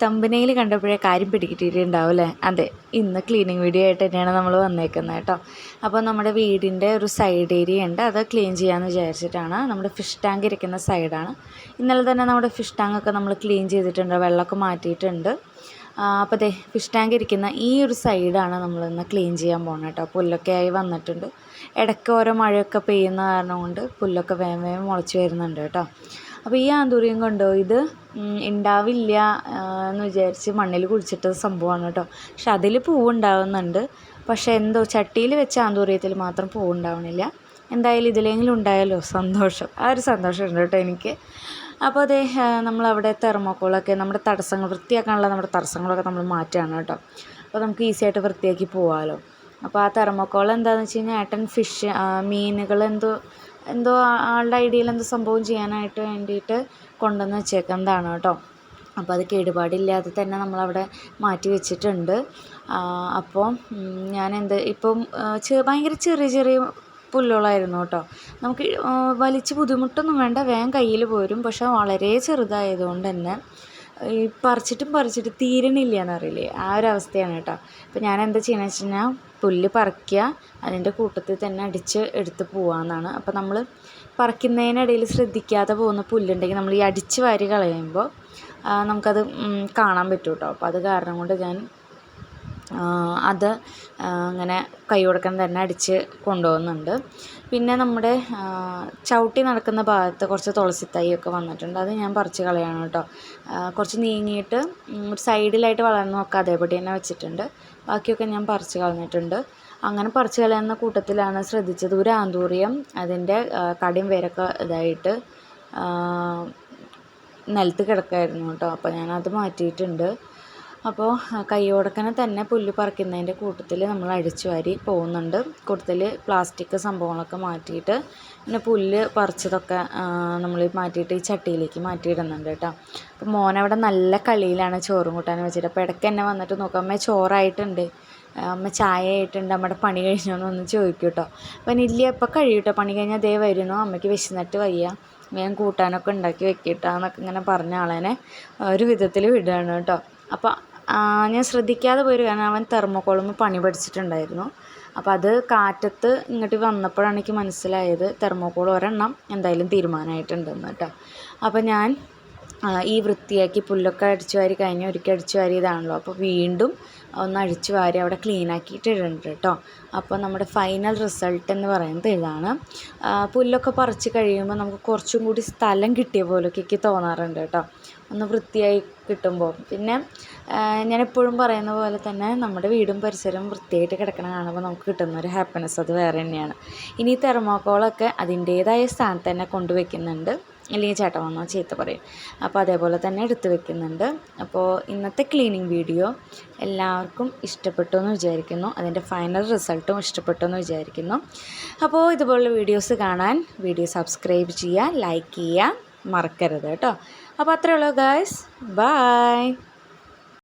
തമ്പനയിൽ കണ്ടപ്പോഴേ കാര്യം പിടികിട്ടിയിട്ടുണ്ടാവും അല്ലേ അതെ ഇന്ന് ക്ലീനിങ് വീഡിയോ ആയിട്ട് തന്നെയാണ് നമ്മൾ വന്നേക്കുന്നത് കേട്ടോ. അപ്പോൾ നമ്മുടെ വീടിന്റെ ഒരു സൈഡ് ഏരിയ ഉണ്ട്. അത് ക്ലീൻ ചെയ്യാമെന്ന് വിചാരിച്ചിട്ടാണ് നമ്മുടെ ഫിഷ് ടാങ്ക് ഇരിക്കുന്ന സൈഡാണ് ഇന്നലെ തന്നെ നമ്മുടെ ഫിഷ് ടാങ്കൊക്കെ നമ്മൾ ക്ലീൻ ചെയ്തിട്ടുണ്ട്. വെള്ളമൊക്കെ മാറ്റിയിട്ടുണ്ട്. അപ്പോൾ ദേ ഫിഷ് ടാങ്ക് ഇരിക്കുന്ന ഈ ഒരു സൈഡാണ് നമ്മളിന്ന് ക്ലീൻ ചെയ്യാൻ പോകുന്നത് കേട്ടോ. പുല്ലൊക്കെ ആയി വന്നിട്ടുണ്ട്. ഇടയ്ക്ക് ഓരോ മഴയൊക്കെ പെയ്യുന്ന കാരണം കൊണ്ട് പുല്ലൊക്കെ വേഗം വേഗം മുളച്ച് വരുന്നുണ്ട് കേട്ടോ. അപ്പോൾ ഈ ആന്തൂറിയം കൊണ്ടോ? ഇത് ഉണ്ടാവില്ല എന്ന് വിചാരിച്ച് മണ്ണിൽ കുഴിച്ചിട്ട സംഭവമാണ് കേട്ടോ. പക്ഷെ അതിൽ പൂവുണ്ടാവുന്നുണ്ട്. പക്ഷെ എന്തോ ചട്ടിയിൽ വെച്ച ആന്തൂറിയത്തിൽ മാത്രം പൂവുണ്ടാവണില്ല. എന്തായാലും ഇതിലെങ്കിലും ഉണ്ടായാലോ? സന്തോഷം. ആ ഒരു സന്തോഷമുണ്ട് കേട്ടോ എനിക്ക്. അപ്പോൾ അതേ നമ്മളവിടെ തെർമോക്കോളൊക്കെ നമ്മുടെ തടസ്സങ്ങൾ വൃത്തിയാക്കാനുള്ള നമ്മുടെ തടസ്സങ്ങളൊക്കെ നമ്മൾ മാറ്റുകയാണ് കേട്ടോ. അപ്പോൾ നമുക്ക് ഈസി ആയിട്ട് വൃത്തിയാക്കി പോകാമല്ലോ അപ്പോൾ ആ തെർമോക്കോൾ എന്താണെന്ന് വെച്ച് കഴിഞ്ഞാൽ ഏട്ടൻ ഫിഷ് മീനുകൾ എന്തോ എന്തോ ആളുടെ ഐഡിയയിൽ എന്തോ സംഭവം ചെയ്യാനായിട്ട് വേണ്ടിയിട്ട് കൊണ്ടുവന്ന് വെച്ചേക്കുന്നതാണ് കേട്ടോ. അപ്പോൾ അത് കേടുപാടില്ലാതെ തന്നെ നമ്മളവിടെ മാറ്റി വെച്ചിട്ടുണ്ട്. അപ്പോൾ ഞാൻ എന്ത് ഇപ്പം ഭയങ്കര ചെറിയ ചെറിയ പുല്ലുകളായിരുന്നു കേട്ടോ. നമുക്ക് വലിച്ച് ബുദ്ധിമുട്ടൊന്നും വേണ്ട വേഗം കയ്യിൽ പോരും. പക്ഷെ വളരെ ചെറുതായതുകൊണ്ട് തന്നെ ഈ പറിച്ചിട്ടും പറിച്ചിട്ട് തീരണില്ല എന്നറിയില്ലേ? ആ ഒരു അവസ്ഥയാണ് കേട്ടോ. അപ്പോൾ ഞാൻ എന്താ ചെയ്യണമെന്ന് വെച്ച് കഴിഞ്ഞാൽ പുല്ല് പറിക്കുക അതിന്റെ കൂട്ടത്തിൽ തന്നെ അടിച്ച് എടുത്ത് പോവാന്നാണ്. അപ്പോൾ നമ്മൾ പറിക്കുന്നതിനിടയിൽ ശ്രദ്ധിക്കാതെ പോകുന്ന പുല്ലുണ്ടെങ്കിൽ നമ്മൾ ഈ അടിച്ച് വാരി കളയുമ്പോൾ നമുക്കത് കാണാൻ പറ്റും കേട്ടോ അപ്പോൾ അത് കാരണം കൊണ്ട് ഞാൻ അത് അങ്ങനെ കൈ കൊടുക്കാൻ തന്നെ അടിച്ച് കൊണ്ടുപോകുന്നുണ്ട്. പിന്നെ നമ്മുടെ ചവിട്ടി നടക്കുന്ന ഭാഗത്ത് കുറച്ച് തുളസി തൈയൊക്കെ വന്നിട്ടുണ്ട്. അത് ഞാൻ പറിച്ച് കളയാണ് കേട്ടോ. കുറച്ച് നീങ്ങിയിട്ട് ഒരു സൈഡിലായിട്ട് വളർന്നു നോക്കാം അതേപടി തന്നെ വെച്ചിട്ടുണ്ട്. ബാക്കിയൊക്കെ ഞാൻ പറിച്ച് കളഞ്ഞിട്ടുണ്ട്. അങ്ങനെ പറിച്ച് കളയുന്ന കൂട്ടത്തിലാണ് ശ്രദ്ധിച്ചത് ഒരു ആന്തൂറിയം അതിന്റെ കടിയും വേരൊക്കെ ഇതായിട്ട് നിലത്ത് കിടക്കായിരുന്നു കേട്ടോ. അപ്പോൾ ഞാനത് മാറ്റിയിട്ടുണ്ട്. അപ്പോൾ കയ്യോടക്കനെ തന്നെ പുല്ല് പറിക്കുന്നതിന്റെ കൂട്ടത്തിൽ നമ്മൾ അഴിച്ചു വാരി പോകുന്നുണ്ട്. കൂട്ടത്തിൽ പ്ലാസ്റ്റിക് സംഭവങ്ങളൊക്കെ മാറ്റിയിട്ട് പിന്നെ പുല്ല് പറിച്ചതൊക്കെ നമ്മൾ മാറ്റിയിട്ട് ഈ ചട്ടിയിലേക്ക് മാറ്റിയിടുന്നുണ്ട് കേട്ടോ. അപ്പോൾ മോനവിടെ നല്ല കളിയിലാണ് ചോറും കൂട്ടാൻ വെച്ചിട്ട്. അപ്പോൾ ഇടയ്ക്ക് എന്നെ വന്നിട്ട് നോക്കാം അമ്മ ചോറായിട്ടുണ്ട്. അമ്മ ചായ ആയിട്ടുണ്ട് അമ്മയുടെ പണി കഴിഞ്ഞോന്നൊന്ന് ചോദിക്കും കേട്ടോ അപ്പം ഇല്ല ഇപ്പം കഴിയൂട്ടോ പണി കഴിഞ്ഞാൽ അതേ വരുന്നു. അമ്മയ്ക്ക് വിശന്നിട്ട് വയ്യ. വേഗം കൂട്ടാനൊക്കെ ഉണ്ടാക്കി വെക്കിട്ടാന്നൊക്കെ ഇങ്ങനെ പറഞ്ഞ ആളേനെ ഒരു വിധത്തിൽ വിടുകയാണ് കേട്ടോ അപ്പോൾ ഞാൻ ശ്രദ്ധിക്കാതെ പോയൊരു കാരണം അവൻ തെർമോക്കോളുമ്മ പണി പഠിച്ചിട്ടുണ്ടായിരുന്നു. അപ്പം അത് കാറ്റത്ത് ഇങ്ങോട്ട് വന്നപ്പോഴാണ് എനിക്ക് മനസ്സിലായത് തെർമോക്കോൾ ഒരെണ്ണം എന്തായാലും തീരുമാനമായിട്ടുണ്ടെന്ന് കേട്ടോ. അപ്പം ഞാൻ ഈ വൃത്തിയാക്കി പുല്ലൊക്കെ അടിച്ചു വാരി കഴിഞ്ഞ് ഒരിക്കൽ അടിച്ചു വാരിയതാണല്ലോ അപ്പോൾ വീണ്ടും ഒന്ന് അഴിച്ചു വാരി അവിടെ ക്ലീൻ ആക്കിയിട്ട് ഇടുന്നുണ്ട് കേട്ടോ. അപ്പോൾ നമ്മുടെ ഫൈനൽ റിസൾട്ട് എന്ന് പറയുന്നത് ഇതാണ്. പുല്ലൊക്കെ പറിച്ച് കഴിയുമ്പോൾ നമുക്ക് കുറച്ചും കൂടി സ്ഥലം കിട്ടിയ പോലൊക്കെ എനിക്ക് തോന്നാറുണ്ട് കേട്ടോ. ഒന്ന് വൃത്തിയായി കിട്ടുമ്പോൾ. പിന്നെ ഞാൻ എപ്പോഴും പറയുന്ന പോലെ തന്നെ നമ്മുടെ വീടും പരിസരവും വൃത്തിയായിട്ട് കിടക്കണം കാണുമ്പോൾ നമുക്ക് കിട്ടുന്ന ഒരു ഹാപ്പിനെസ് അത് വേറെ തന്നെയാണ്. ഇനി തെർമോക്കോളൊക്കെ അതിന്റേതായ സ്ഥാനത്ത് തന്നെ കൊണ്ടുവയ്ക്കുന്നുണ്ട്. അല്ലെങ്കിൽ ചേട്ടൻ വന്നാൽ ചീത്ത പറയും. അപ്പോൾ അതേപോലെ തന്നെ എടുത്ത് വെക്കുന്നുണ്ട്. അപ്പോൾ ഇന്നത്തെ ക്ലീനിങ് വീഡിയോ എല്ലാവർക്കും ഇഷ്ടപ്പെട്ടു എന്ന് വിചാരിക്കുന്നു. അതിന്റെ ഫൈനൽ റിസൾട്ടും ഇഷ്ടപ്പെട്ടു എന്ന് വിചാരിക്കുന്നു. അപ്പോൾ ഇതുപോലുള്ള വീഡിയോസ് കാണാൻ വീഡിയോ സബ്സ്ക്രൈബ് ചെയ്യുക ലൈക്ക് ചെയ്യുക മറക്കരുത് കേട്ടോ. അപ്പോൾ അത്രയേ ഉള്ളൂ ഗായ്സ് ബായ്